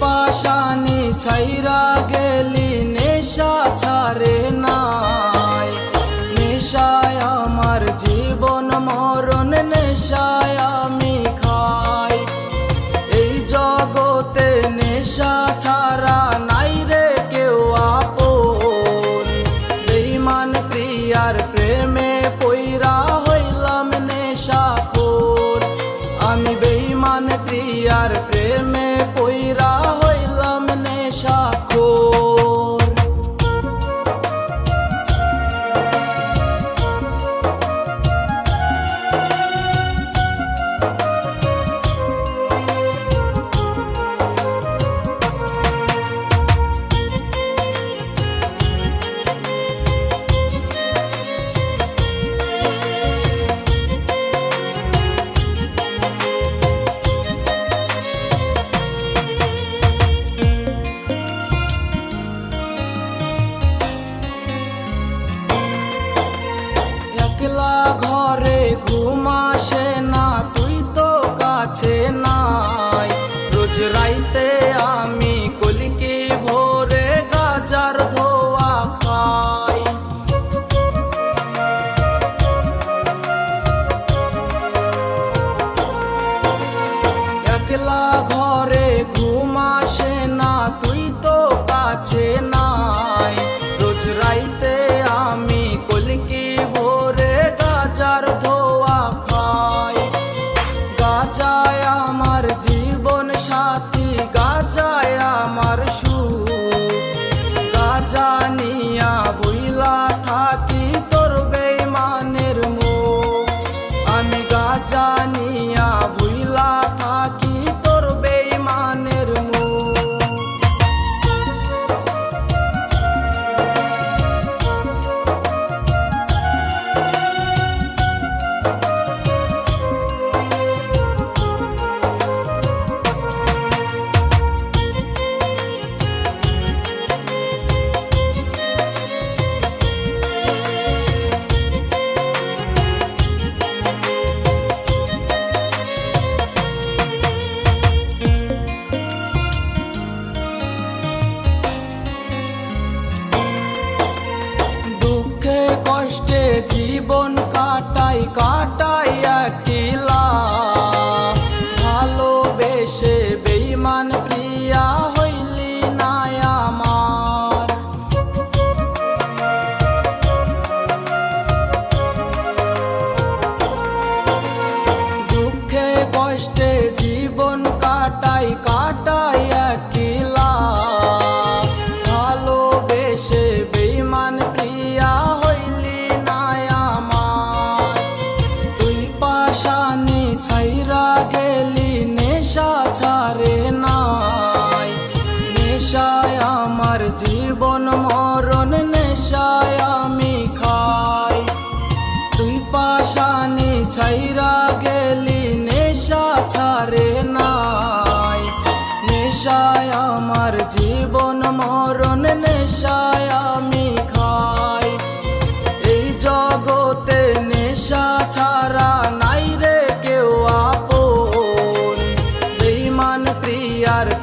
পাশানি ছাইরা গেলি নেশা ছাড়ে না। জীবন কাটাই কাটাই একলা ভালোবেসে বেইমান প্রিয়া পাশানি ছাইরা গেলি নেশা ছাড়ে নাই। নেশায় আমার জীবন মরণ নেশায় আমি আর